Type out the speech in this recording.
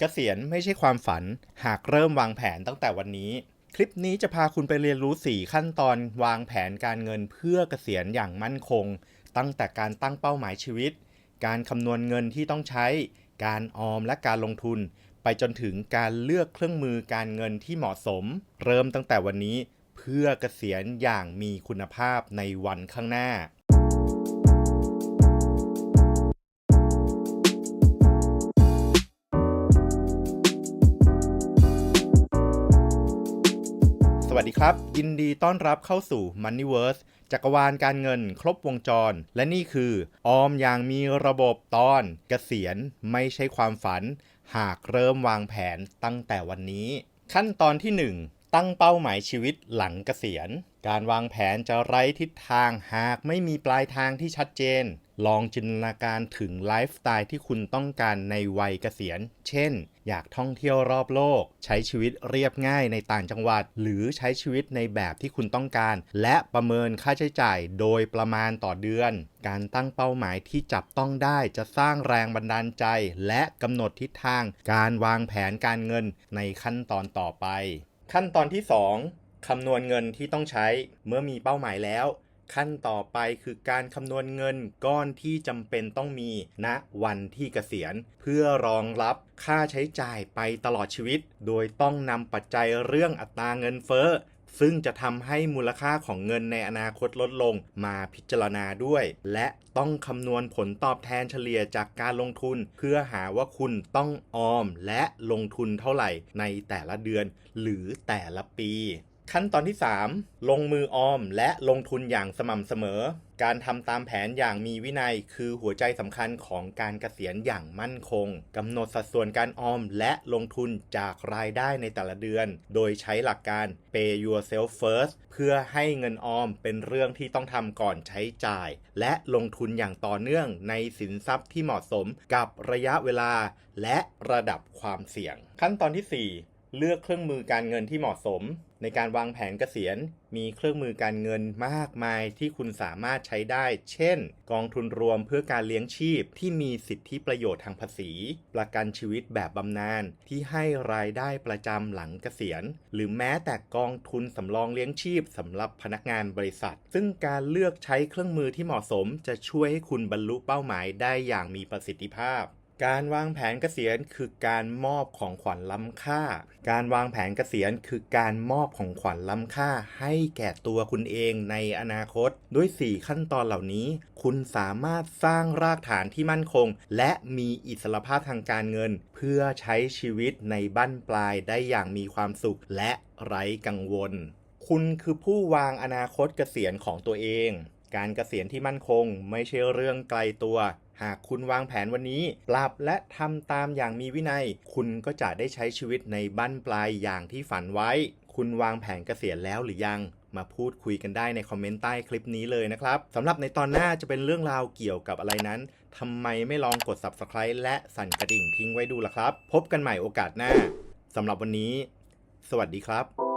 เกษียณไม่ใช่ความฝัน หากเริ่มวางแผนตั้งแต่วันนี้ คลิปนี้จะพาคุณไปเรียนรู้ 4 ขั้นตอนวางแผนการเงินเพื่อเกษียณอย่างมั่นคง ตั้งแต่การตั้งเป้าหมายชีวิต การคำนวณเงินที่ต้องใช้ การออมและการลงทุน ไปจนถึงการเลือกเครื่องมือการเงินที่เหมาะสม เริ่มตั้งแต่วันนี้เพื่อเกษียณอย่างมีคุณภาพในวันข้างหน้า วัสดีครับ ยินดีต้อนรับเข้าสู่ Moneyverse จักรวาลการเงินครบวงจร และนี่คือ ออมอย่างมีระบบตอนเกษียณไม่ใช่ความฝัน หากเริ่มวางแผนตั้งแต่วันนี้ ขั้นตอนที่ 1 ตั้งเป้าหมายชีวิตหลังเกษียณ การวางแผนจะไร้ทิศทางหากไม่มีปลายทางที่ชัดเจน ลองจินตนาการถึงไลฟ์สไตล์ที่คุณต้องการในวัยเกษียณ เช่น อยากท่องเที่ยวรอบโลก ใช้ชีวิตเรียบง่ายในต่างจังหวัด หรือใช้ชีวิตในแบบที่คุณต้องการ และประเมินค่าใช้จ่ายโดยประมาณต่อเดือน การตั้งเป้าหมายที่จับต้องได้จะสร้างแรงบันดาลใจ และกำหนดทิศทาง การวางแผนการเงินในขั้นตอนต่อไป ขั้นตอนที่ 2คำนวณเงินที่ต้องใช้เมื่อมีเป้าหมายแล้ว ขั้นต่อไปคือการคำนวณเงินก้อนที่จำเป็นต้องมีณวันที่เกษียณ เพื่อรองรับค่าใช้จ่ายไปตลอดชีวิต โดยต้องนำปัจจัยเรื่องอัตราเงินเฟ้อซึ่งจะทำให้มูลค่าของเงินในอนาคตลดลงมาพิจารณาด้วย และต้องคำนวณผลตอบแทนเฉลี่ยจากการลงทุน เพื่อหาว่าคุณต้องออมและลงทุนเท่าไหร่ในแต่ละเดือน หรือแต่ละปี ขั้นตอนที่ 3 ลงมือออมและลงทุนอย่างสม่ำเสมอ การทำตามแผนอย่างมีวินัยคือหัวใจสำคัญของการเกษียณอย่างมั่นคงกำหนดสัดส่วนการออมและลงทุนจากรายได้ในแต่ละเดือน โดยใช้หลักการ pay yourself first เพื่อให้เงินออมเป็นเรื่องที่ต้องทำก่อนใช้จ่าย และลงทุนอย่างต่อเนื่องในสินทรัพย์ที่เหมาะสมกับระยะเวลาและระดับความเสี่ยง ขั้นตอนที่ 4 เลือกเครื่องมือการเงินที่เหมาะสม ในการวางแผนเกษียณ มีเครื่องมือการเงินมากมายที่คุณสามารถใช้ได้ เช่น กองทุนรวมเพื่อการเลี้ยงชีพที่มีสิทธิประโยชน์ทางภาษี ประกันชีวิตแบบบำนาญที่ให้รายได้ประจำหลังเกษียณ หรือแม้แต่กองทุนสำรองเลี้ยงชีพสำหรับพนักงานบริษัท ซึ่งการเลือกใช้เครื่องมือที่เหมาะสม จะช่วยให้คุณบรรลุเป้าหมายได้อย่างมีประสิทธิภาพ การวางแผนเกษียณคือการมอบของขวัญล้ำค่า การวางแผนเกษียณคือการมอบของขวัญล้ำค่า ให้แก่ตัวคุณเองในอนาคต ด้วย 4 ขั้นตอนเหล่านี้ คุณสามารถสร้างรากฐานที่มั่นคง และมีอิสรภาพทางการเงิน เพื่อใช้ชีวิตในบั้นปลายได้อย่างมีความสุขและไร้กังวล คุณคือผู้วางอนาคตเกษียณของตัวเอง การเกษียณที่มั่นคงไม่ใช่เรื่องไกลตัว หากคุณวางแผนวันนี้ ปรับและทำตามอย่างมีวินัย คุณก็จะได้ใช้ชีวิตในบั้นปลายอย่างที่ฝันไว้ คุณวางแผนเกษียณแล้วหรือยังมาพูดคุยกันได้ในคอมเมนต์ใต้คลิปนี้เลยนะครับสำหรับในตอนหน้าจะเป็นเรื่องราวเกี่ยวกับอะไรนั้นทำไมไม่ลองกด subscribe และสั่นกระดิ่งทิ้งไว้ดูล่ะครับ พบกันใหม่โอกาสหน้าสำหรับวันนี้ สวัสดีครับ